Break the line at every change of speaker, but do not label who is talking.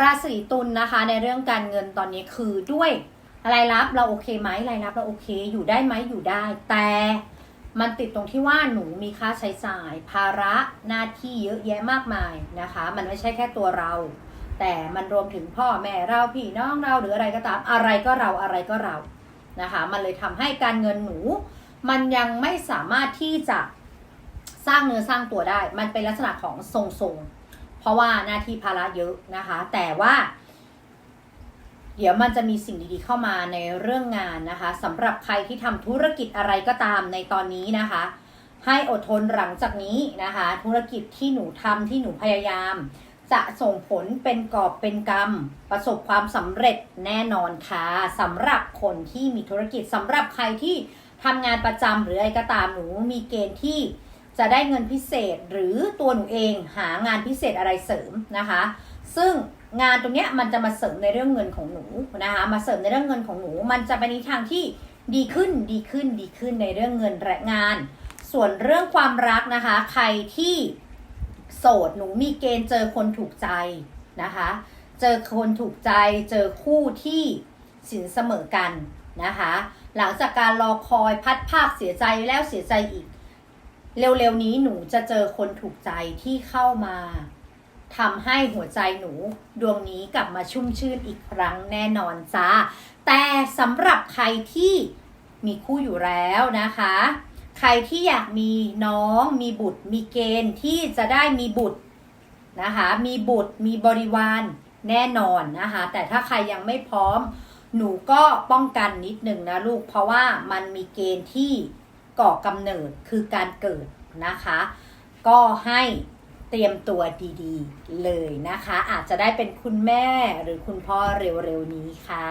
ราศีตุลนะคะ ในเรื่องการเงินตอนนี้คือด้วยรายรับเราโอเคไหมรายรับเราโอเค อยู่ได้ไหมอยู่ได้ แต่มันติดตรงที่ว่าหนูมีค่าใช้จ่าย ภาระหน้าที่เยอะแยะมากมายนะคะ มันไม่ใช่แค่ตัวเรา แต่มันรวมถึงพ่อแม่เราพี่น้องเราหรืออะไรก็ตามอะไรก็เราอะไรก็เรานะคะ มันเลยทำให้การเงินหนู มันยังไม่สามารถที่จะสร้างเนื้อสร้างตัวได้ มันเป็นลักษณะของทรงๆ ราะว่าหน้าที่ภาระเยอะนะคะ แต่ว่า เดี๋ยวมันจะมีสิ่งดีๆเข้ามาในเรื่องงานนะคะสำหรับใครที่ทำธุรกิจอะไรก็ตามในตอนนี้นะคะ ให้อดทนหลังจากนี้นะคะ ธุรกิจที่หนูทำที่หนูพยายาม จะส่งผลเป็นกอบเป็นกรรม ประสบความสำเร็จแน่นอนค่ะสำหรับคนที่มีธุรกิจสำหรับใครที่ทำงานประจำหรืออะไรก็ตามหนูมีเกณฑ์ที่ จะได้เงินพิเศษหรือตัวหนูเองหางานพิเศษอะไรเสริมนะคะ ซึ่งงานตรงเนี้ยมันจะมาเสริมในเรื่องเงินของหนูนะคะ มาเสริมในเรื่องเงินของหนู มันจะไปในทางที่ดีขึ้นดีขึ้นดีขึ้นในเรื่องเงินและงาน ส่วนเรื่องความรักนะคะ ใครที่โสดหนูมีเกณฑ์เจอคนถูกใจนะคะ เจอคนถูกใจ เจอคู่ที่สินเสมอกันนะคะ หลังจากการรอคอยพัดภาคเสียใจแล้วเสียใจอีก เร็วๆนี้หนูจะเจอคนถูกใจที่เข้ามาทำให้หัวใจหนูดวงนี้กลับมาชุ่มชื่นอีกครั้งแน่นอนจ้า แต่สำหรับใครที่มีคู่อยู่แล้วนะคะ ใครที่อยากมีน้องมีบุตร มีเกณฑ์ที่จะได้มีบุตรนะคะ มีบุตรมีบริวารแน่นอนนะคะ แต่ถ้าใครยังไม่พร้อม หนูก็ป้องกันนิดหนึ่งนะลูก เพราะว่ามันมีเกณฑ์ที่ ก่อกำเนิดคือการเกิดนะคะ ก็ให้เตรียมตัวดีๆ เลยนะคะ อาจจะได้เป็นคุณแม่หรือคุณพ่อเร็วๆนี้ค่ะ